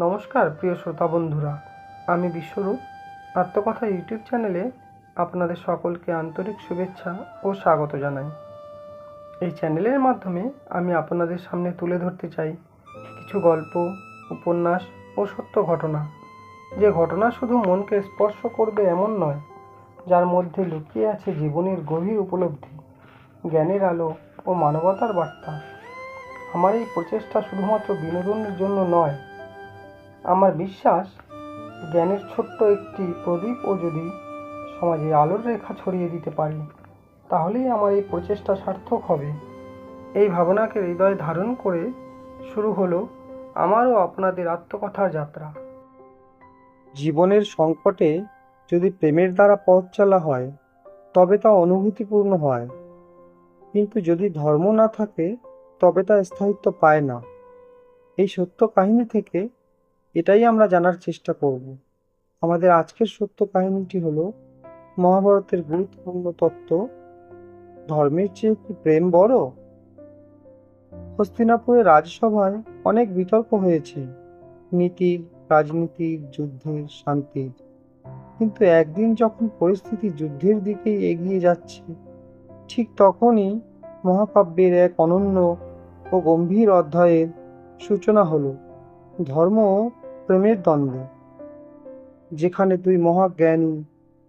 নমস্কার, প্রিয় শ্রোতা বন্ধুরা। আমি বিশ্বরূপ। আত্মকথা ইউটিউব চ্যানেলে আপনাদের সকলকে আন্তরিক শুভেচ্ছা ও স্বাগত জানাই। এই চ্যানেলের মাধ্যমে আমি আপনাদের সামনে তুলে ধরতে চাই কিছু গল্প, উপন্যাস ও সত্য ঘটনা। যে ঘটনা শুধু মনকে স্পর্শ করবে এমন নয়, যার মধ্যে লুকিয়ে আছে জীবনের গভীর উপলব্ধি, জ্ঞানের আলো ও মানবতার বার্তা। আমার এই প্রচেষ্টা শুধুমাত্র বিনোদনের জন্য নয় আমার বিশ্বাস, জ্ঞানের ছোট্ট একটি প্রদীপ ও যদি সমাজে আলোর রেখা ছড়িয়ে দিতে পারি, তাহলেই আমার এই প্রচেষ্টা সার্থক হবে। এই ভাবনাকে হৃদয়ে ধারণ করে শুরু হলো আমারও আপনাদের আত্মকথার যাত্রা। জীবনের সংকটে যদি প্রেমের দ্বারা পথ চলা হয়, তবে তা অনুভূতিপূর্ণ হয়। কিন্তু যদি ধর্ম না থাকে, তবে তা স্থায়িত্ব পায় না। এই সত্য কাহিনী থেকে এটাই আমরা জানার চেষ্টা করব। আমাদের আজকের সত্য কাহিনীটি হলো, মহাভারতের গুরুত্বপূর্ণ তত্ত্ব, ধর্মের চেয়ে কি প্রেম বড়? হস্তিনাপুরের রাজসভায় অনেক বিতর্ক হয়েছে। নীতির রাজনীতির যুদ্ধের শান্তির কিন্তু একদিন যখন পরিস্থিতি যুদ্ধের দিকেই এগিয়ে যাচ্ছে, ঠিক তখনই মহাকাব্যের এক অনন্য ও গম্ভীর অধ্যায়ের সূচনা হলো। ধর্ম প্রেমের দ্বন্দ্ব, যেখানে দুই মহাজ্ঞানী,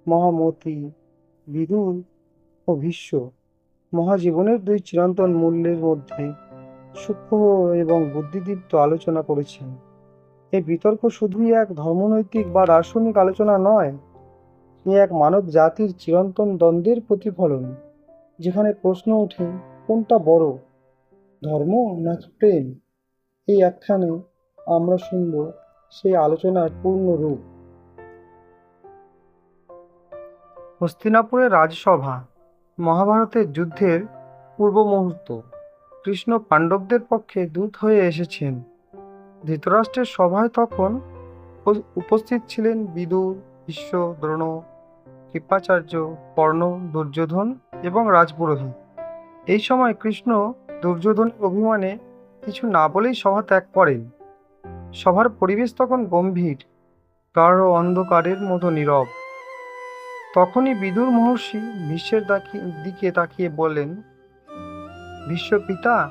মহামতি, বিদুর ও ভীষ্ম মহাজীবনের দুই চিরন্তন মূল্যের মধ্যে সূক্ষ্ম এবং বুদ্ধিদীপ্ত আলোচনা করেছেন। এই বিতর্ক শুধুই এক ধর্মনৈতিক বা দার্শনিক আলোচনা নয়, এ এক মানব জাতির চিরন্তন দ্বন্দ্বের প্রতিফলন, যেখানে প্রশ্ন ওঠে, কোনটা বড়, ধর্ম নাকি প্রেম? এই একখানে আমরা শুনব সেই আলোচনার পূর্ণ রূপ। হস্তিনাপুরের রাজসভা মহাভারতের যুদ্ধের পূর্ব মুহূর্ত। কৃষ্ণ পাণ্ডবদের পক্ষে দূত হয়ে এসেছেন। ধৃতরাষ্ট্রের সভায় তখন উপস্থিত ছিলেন বিদুর বিশ্ব দ্রোণ কৃপাচার্য, কর্ণ, দুর্যোধন এবং রাজপুরোহিত। এই সময় কৃষ্ণ দুর্যোধনের অভিমানে কিছু না বলেই সভা ত্যাগ করেন। সভার পরিবেশ তখন গম্ভীর গাঢ় অন্ধকারের মতো নীরব। তখনই বিদুর মহর্ষি বিশ্বের দাকি- তাকিয়ে বললেন ভীষ্ম পিতা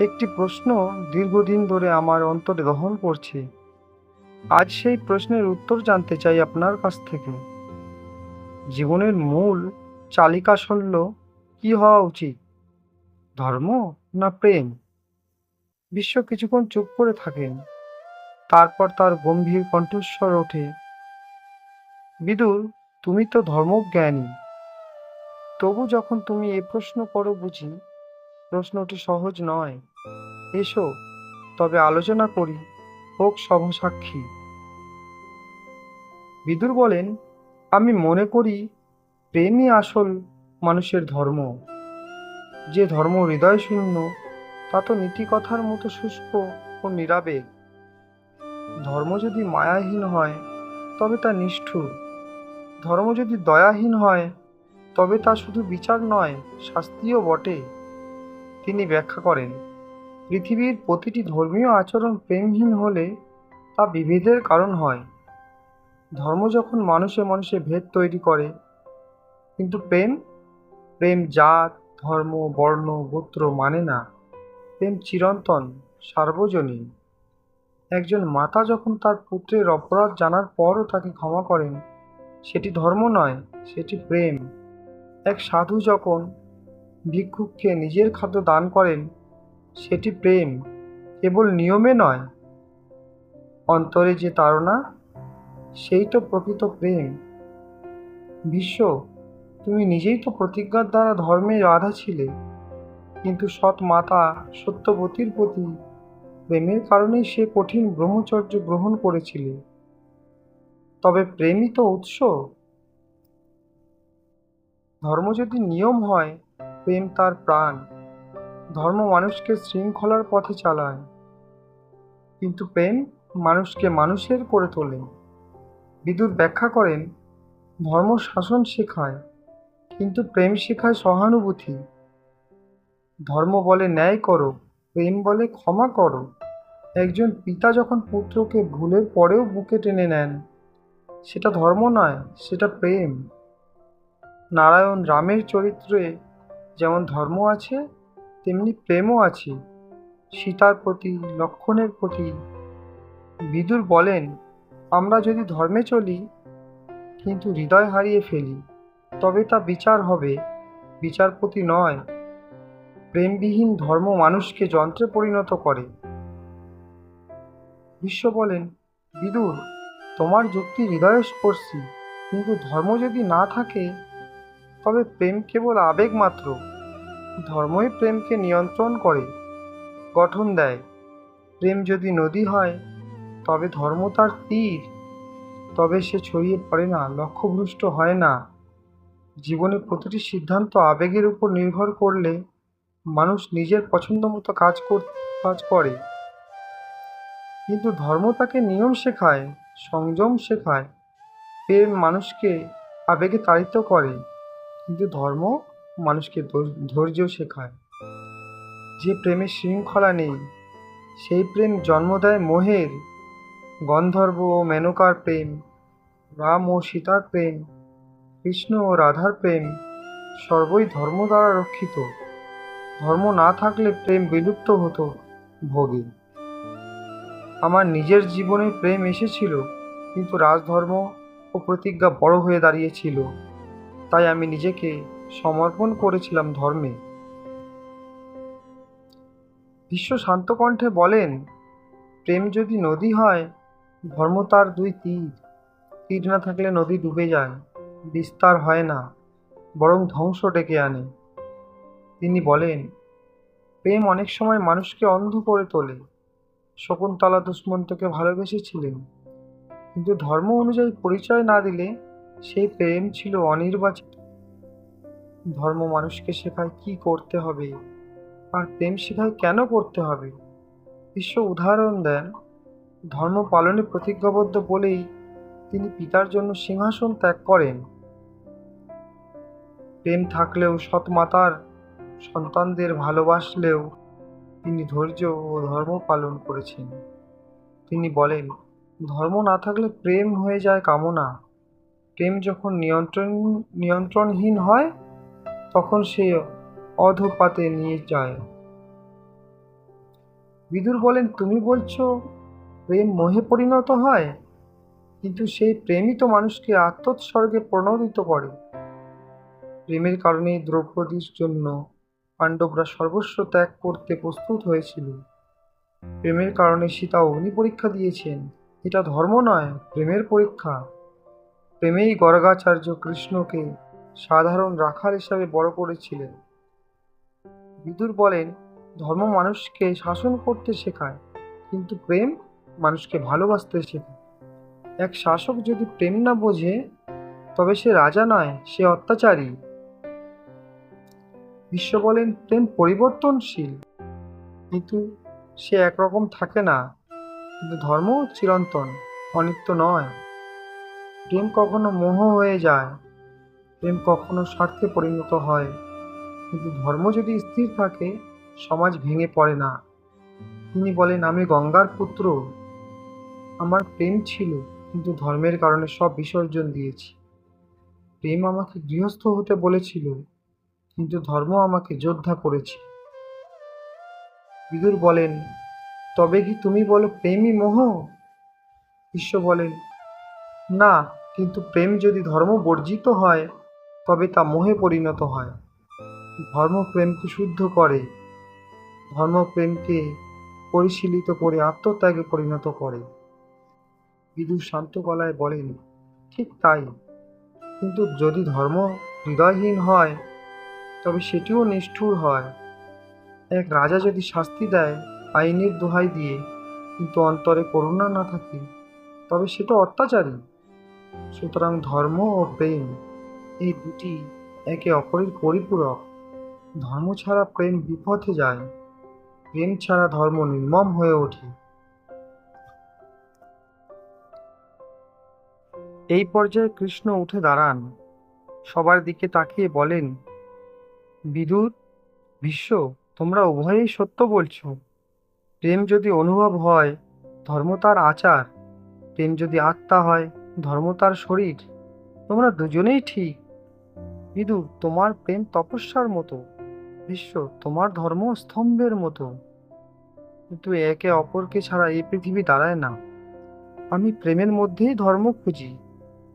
একটি প্রশ্ন দীর্ঘদিন ধরে আমার অন্তরে দহন করছে। আজ সেই প্রশ্নের উত্তর জানতে চাই আপনার কাছ থেকে। জীবনের মূল চালিকা শল্য কি হওয়া উচিত, ধর্ম না প্রেম? বিশ্ব কিছুক্ষণ চুপ করে থাকেন। তারপর তার গম্ভীর কণ্ঠস্বর ওঠে। বিদুর, তুমি তো ধর্মজ্ঞানী। তবু যখন তুমি এ প্রশ্ন করো বুঝি, প্রশ্নটি সহজ নয়। এসো, তবে আলোচনা করি, হোক সভা সাক্ষী। বিদুর বলেন, আমি মনে করি, প্রেমই আসল মানুষের ধর্ম। যে ধর্ম হৃদয় শূন্য তা তো নীতিকথার মতো শুষ্ক ও নিরাবেগ। ধর্ম যদি মায়াহীন হয়, তবে তা নিষ্ঠুর। ধর্ম যদি দয়াহীন হয়, তবে তা শুধু বিচার নয়, শাস্তিও বটে। তিনি ব্যাখ্যা করেন, পৃথিবীর প্রতিটি ধর্মীয় আচরণ প্রেমহীন হলে তা বিভেদের কারণ হয়। ধর্ম যখন মানুষে মানুষে ভেদ তৈরি করে, কিন্তু প্রেম? প্রেম জাত, ধর্ম, বর্ণ, গোত্র মানে না। প্রেম চিরন্তন, সার্বজনীন। একজন মাতা যখন তার পুত্রের অপরাধ জানার পরও তাকে ক্ষমা করেন, সেটি ধর্ম নয়, সেটি প্রেম। এক সাধু যখন ভিক্ষুককে নিজের খাদ্য দান করেন, সেটি প্রেম, কেবল নিয়মে নয়। অন্তরে যে তাড়না, সেই তো প্রকৃত প্রেম। বিশ্ব, তুমি নিজেই তো প্রতিজ্ঞার দ্বারা ধর্মের আধা ছিলে, কিন্তু সৎ মাতা সত্যবতীর প্রতি প্রেমের কারণেই সে কঠিন ব্রহ্মচর্য গ্রহণ করেছিলে। তবে প্রেমই তো উৎস। ধর্ম যদি নিয়ম হয়, প্রেম তার প্রাণ। ধর্ম মানুষকে শৃঙ্খলার পথে চালায়। কিন্তু প্রেম মানুষকে মানুষের করে তোলে। বিদুর ব্যাখ্যা করেন, ধর্ম শাসন শেখায়, কিন্তু প্রেম শেখায় সহানুভূতি। ধর্ম বলে ন্যায় করো। প্রেম বলে ক্ষমা করো। একজন পিতা যখন পুত্রকে ভুলের পরেও বুকে টেনে নেন, সেটা ধর্ম নয়, সেটা প্রেম। নারায়ণ রামের চরিত্রে যেমন ধর্ম আছে, তেমনি প্রেমও আছে। সীতার প্রতি, লক্ষণের প্রতি বিদুর বলেন, আমরা যদি ধর্মে চলি, কিন্তু হৃদয় হারিয়ে ফেলি, তবে তা বিচার হবে। বিচারপতি নয় প্রেমবিহীন ধর্ম মানুষকে যন্ত্রে পরিণত করে। বিশ্ব বলেন, বিদুর, তোমার যুক্তি হৃদয়স্পর্শী, কিন্তু ধর্ম যদি না থাকে, তবে প্রেম কেবল আবেগ মাত্র। ধর্মই প্রেমকে নিয়ন্ত্রণ করে, গঠন দেয়। প্রেম যদি নদী হয়, তবে ধর্ম তার তীর। তবে সে ছড়িয়ে পড়ে না, লক্ষ্যভ্রষ্ট হয় না। জীবনে প্রতিটি সিদ্ধান্ত আবেগের উপর নির্ভর করলে মানুষ নিজের পছন্দ মতো কাজ কাজ করে। কিন্তু ধর্ম তাকে নিয়ম শেখায়, সংযম শেখায়। প্রেম মানুষকে আবেগে তাড়িত করে, কিন্তু ধর্ম মানুষকে ধৈর্য শেখায়। যে প্রেমে শৃঙ্খলা নেই, সেই প্রেম জন্ম দেয় মোহের। গন্ধর্ব ও মেনকার প্রেম, রাম ও সীতার প্রেম, কৃষ্ণ ও রাধার প্রেম, সর্বই ধর্ম দ্বারা রক্ষিত। ধর্ম না থাকলে প্রেম বিলুপ্ত হতো, ভোগে। আমার নিজের জীবনে প্রেম এসেছিল, কিন্তু রাজধর্ম ও প্রতিজ্ঞা বড় হয়ে দাঁড়িয়েছিল। তাই আমি নিজেকে সমর্পণ করেছিলাম ধর্মে। বিশ্ব শান্ত কণ্ঠে বলেন, প্রেম যদি নদী হয়, ধর্ম তার দুই তীর। তীর না থাকলে নদী ডুবে যায়, বিস্তার হয় না, বরং ধ্বংস ডেকে আনে। তিনি বলেন, প্রেম অনেক সময় মানুষকে অন্ধ করে তোলে। শকুন্তলা দুষ্মন্তকে ভালোবেসেছিলেন। কিন্তু ধর্ম অনুযায়ী পরিচয় না দিলে সেই প্রেম ছিল অনির্বাচিত। ধর্ম মানুষকে শেখায় কি করতে হবে আর প্রেম শেখায় কেন করতে হবে? বিশ্ব উদাহরণ দেন। ধর্ম পালনে প্রতিজ্ঞাবদ্ধ বলেই তিনি পিতার জন্য সিংহাসন ত্যাগ করেন। প্রেম থাকলেও সৎ মাতার সন্তানদের ভালোবাসলেও তিনি ধৈর্য ও ধর্ম পালন করেছেন। তিনি বলেন, ধর্ম না থাকলে প্রেম হয়ে যায় কামনা। প্রেম যখন নিয়ন্ত্রণ, নিয়ন্ত্রণহীন হয়, তখন সে অধপাতে নিয়ে যায়। বিদুর বলেন, তুমি বলছো, প্রেম মোহে পরিণত হয়, কিন্তু সেই প্রেমই তো মানুষকে আত্মোৎসর্গে প্রণোদিত করে। প্রেমের কারণেই দ্রৌপদীর জন্য পাণ্ডবরা সর্বস্ব ত্যাগ করতে প্রস্তুত হয়েছিল। প্রেমের কারণে সীতা অগ্নি পরীক্ষা দিয়েছেন। এটা ধর্ম নয়, প্রেমের পরীক্ষা। প্রেমেই গর্গাচার্য কৃষ্ণকে সাধারণ রাখাল হিসাবে বড় করেছিলেন। বিদুর বলেন, ধর্ম মানুষকে শাসন করতে শেখায়, কিন্তু প্রেম মানুষকে ভালোবাসতে শেখায়। এক শাসক যদি প্রেম না বোঝে, তবে সে রাজা নয়, সে অত্যাচারী। বিশ্ব বলেন প্রেম পরিবর্তনশীল। কিন্তু সে একরকম থাকে না। কিন্তু ধর্ম চিরন্তন, অনিত্য নয়। প্রেম কখনো মোহ হয়ে যায়, প্রেম কখনো স্বার্থে পরিণত হয়। কিন্তু ধর্ম যদি স্থির থাকে, সমাজ ভেঙে পড়ে না। তিনি বলেন, আমি গঙ্গার পুত্র। আমার প্রেম ছিল, কিন্তু ধর্মের কারণে সব বিসর্জন দিয়েছি। প্রেম আমাকে গৃহস্থ হতে বলেছিল। কিন্তু ধর্ম আমাকে যোদ্ধা করেছে। বিদুর বলেন, তবে কি তুমি বলো প্রেমই মোহ? বিশ্ব বলেন, না, কিন্তু প্রেম যদি ধর্ম বর্জিত হয়, তবে তা মোহে পরিণত হয়। ধর্ম প্রেমকে শুদ্ধ করে। ধর্ম প্রেমকে পরিশীলিত করে আত্মত্যাগে পরিণত করে। বিদুর শান্ত গলায় বলেন, ঠিক তাই। কিন্তু যদি ধর্ম হৃদয়হীন হয় তবে সেটিও নিষ্ঠুর হয়। এক রাজা যদি শাস্তি দেয়, আইনের দোহাই দিয়ে কিন্তু অন্তরে করুণা না থাকে, তবে সেটা অত্যাচারী। সুতরাং ধর্ম ও প্রেম, এই দুটি একে অপরের পরিপূরক। ধর্ম ছাড়া প্রেম বিপথে যায়, প্রেম ছাড়া ধর্ম নির্মম হয়ে ওঠে। এই পর্যায়ে কৃষ্ণ উঠে দাঁড়ান। সবার দিকে তাকিয়ে বলেন বিদুর ভীষ্ম তোমরা উভয়েই সত্য বলছো। প্রেম যদি অনুভব হয়, ধর্ম তার আচার। প্রেম যদি আত্মা হয়, ধর্ম তার শরীর। তোমরা দুজনেই ঠিক। বিদু তোমার প্রেম তপস্যার মতো। বিশ্ব, তোমার ধর্ম স্তম্ভের মতো। কিন্তু একে অপরকে ছাড়া এই পৃথিবী দাঁড়ায় না। আমি প্রেমের মধ্যেই ধর্ম খুঁজি।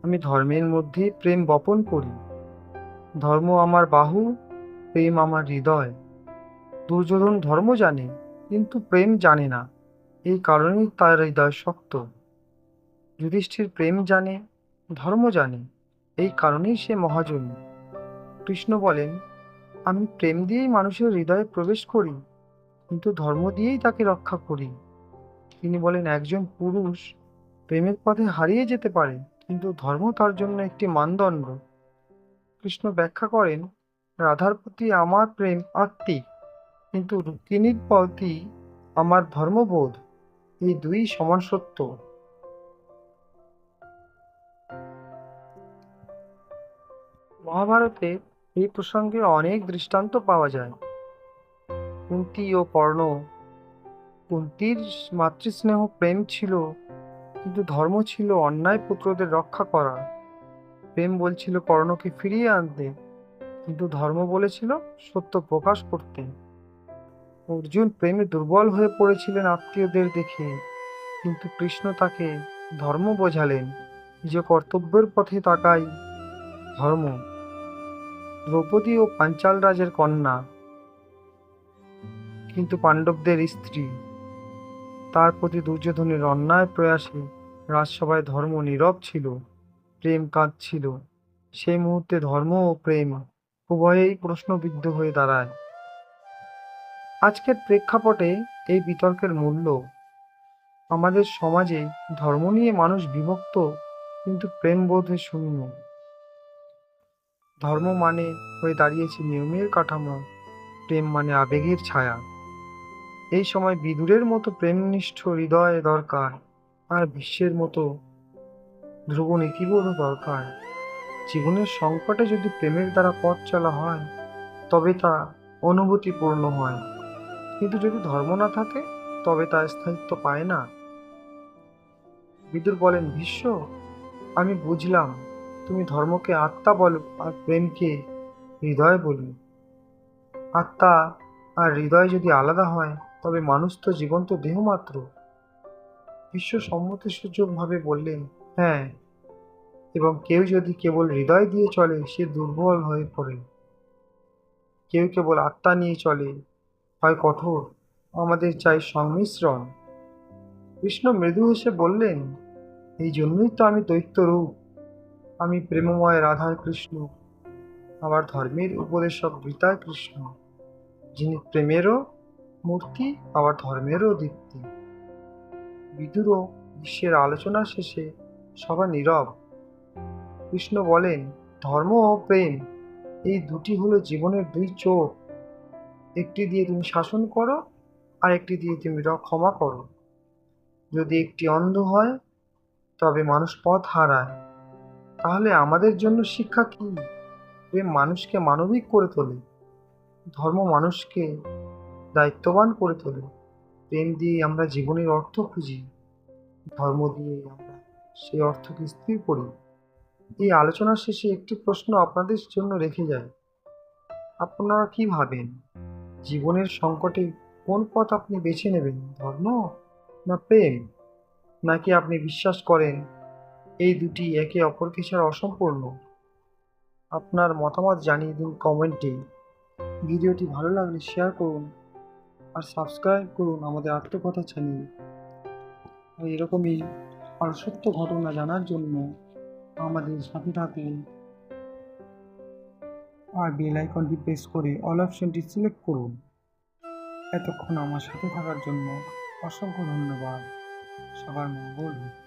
আমি ধর্মের মধ্যেই প্রেম বপন করি। ধর্ম আমার বাহু প্রেম আমার হৃদয়। দুর্যোধন ধর্ম জানে, কিন্তু প্রেম জানে না। এই কারণেই তার হৃদয় শক্ত। যুধিষ্ঠির প্রেম জানে, ধর্ম জানে, এই কারণেই সে মহাজন কৃষ্ণ বলেন, আমি প্রেম দিয়েই মানুষের হৃদয়ে প্রবেশ করি, কিন্তু ধর্ম দিয়েই তাকে রক্ষা করি। তিনি বলেন, একজন পুরুষ প্রেমের পথে হারিয়ে যেতে পারে, কিন্তু ধর্ম তার জন্য একটি মানদণ্ড। কৃষ্ণ ব্যাখ্যা করেন রাধার প্রতি আমার প্রেম আত্মিক কিন্তু রুক্মিণীর প্রতি আমার ধর্মবোধ, এই দুই সমান সত্য। মহাভারতে এই প্রসঙ্গে অনেক দৃষ্টান্ত পাওয়া যায়। কুন্তি ও কর্ণ, কুন্তির মাতৃস্নেহ প্রেম ছিল, কিন্তু ধর্ম ছিল অন্যায় পুত্রদের রক্ষা করা। প্রেম বলছিল কর্ণকে ফিরিয়ে আনতে। কিন্তু ধর্ম বলেছিল সত্য প্রকাশ করতে। অর্জুন প্রেমে দুর্বল হয়ে পড়েছিলেন আত্মীয়দের দেখে, কিন্তু কৃষ্ণ তাকে ধর্ম বোঝালেন, যে কর্তব্যের পথে তাকাই ধর্ম। দ্রৌপদী ও পাঞ্চাল রাজের কন্যা, কিন্তু পাণ্ডবদের স্ত্রী। তার প্রতি দুর্যোধনের অন্যায় প্রয়াসে রাজসভায় ধর্ম নীরব ছিল, প্রেম কাঁদছিল। সেই মুহূর্তে ধর্ম ও প্রেম উভয়েই প্রশ্নবিদ্ধ হয়ে দাঁড়ায়। আজকের প্রেক্ষাপটে এই বিতর্কের মূল্য, আমাদের সমাজে ধর্ম নিয়ে মানুষ বিভক্ত কিন্তু প্রেম বোধে শূন্য। ধর্ম মানে হয়ে দাঁড়িয়েছে নিয়মের কাঠামো, প্রেম মানে আবেগের ছায়া। এই সময় বিদুরের মতো প্রেমনিষ্ঠ হৃদয় দরকার, আর বিশ্বের মতো ধ্রুব নীতিবোধ দরকার। জীবনের সংকটে যদি প্রেমের দ্বারা পথ চলা হয়, তবে তা অনুভূতিপূর্ণ হয়। কিন্তু যদি ধর্ম না থাকে, তবে তা স্থায়িত্ব পায় না। বিদুর বলেন, ভীষ্ম, আমি বুঝলাম, তুমি ধর্মকে আত্মা বলো, আর প্রেমকে হৃদয় বলি। আত্মা আর হৃদয় যদি আলাদা হয়, তবে মানুষ তো জীবন্ত দেহ মাত্র বিশ্ব সম্মতিসূচকভাবে বললেন হ্যাঁ এবং কেউ যদি কেবল হৃদয় দিয়ে চলে, সে দুর্বল হয়ে পড়ে। কেউ কেবল আত্মা নিয়ে চলে, হয় কঠোর, আমাদের চাই সংমিশ্রণ। কৃষ্ণ মৃদু হেসে বললেন, এই জন্যই তো আমি দৈত্য রূপ আমি প্রেমময় রাধার কৃষ্ণ, আমার ধর্মের উপদেশক গীতার কৃষ্ণ, যিনি প্রেমেরও মূর্তি, আবার ধর্মেরও দীপ্তি। বিদুরও বিশ্বের আলোচনা শেষে সবার নীরব। কৃষ্ণ বলেন, ধর্ম ও প্রেম, এই দুটি হলো জীবনের দুই চোখ। একটি দিয়ে তুমি শাসন করো, আর একটি দিয়ে তুমি ক্ষমা করো। যদি একটি অন্ধ হয়, তবে মানুষ পথ হারায়। তাহলে আমাদের জন্য শিক্ষা কি? প্রেম মানুষকে মানবিক করে তোলে। ধর্ম মানুষকে দায়িত্ববান করে তোলে। প্রেম দিয়ে আমরা জীবনের অর্থ খুঁজি। ধর্ম দিয়ে আমরা সেই অর্থকে স্থির করি। এই আলোচনার শেষে একটি প্রশ্ন আপনাদের জন্য রেখে যায় আপনারা কি ভাবেন? জীবনের সংকটে কোন পথ আপনি বেছে নেবেন, ধর্ম না প্রেম? নাকি আপনি বিশ্বাস করেন এই দুটি একে অপরকে ছাড়া অসম্পূর্ণ? আপনার মতামত জানিয়ে দিন কমেন্টে। ভিডিওটি ভালো লাগলে শেয়ার করুন আর সাবস্ক্রাইব করুন আমাদের আত্মকথা চ্যানেল। এরকমই আর সত্য ঘটনা জানার জন্য আমাদের সাথে থাকুন আর বেল আইকনটি প্রেস করে অল অপশনটি সিলেক্ট করুন এতক্ষণ আমার সাথে থাকার জন্য অসংখ্য ধন্যবাদ সবার মঙ্গল হোক।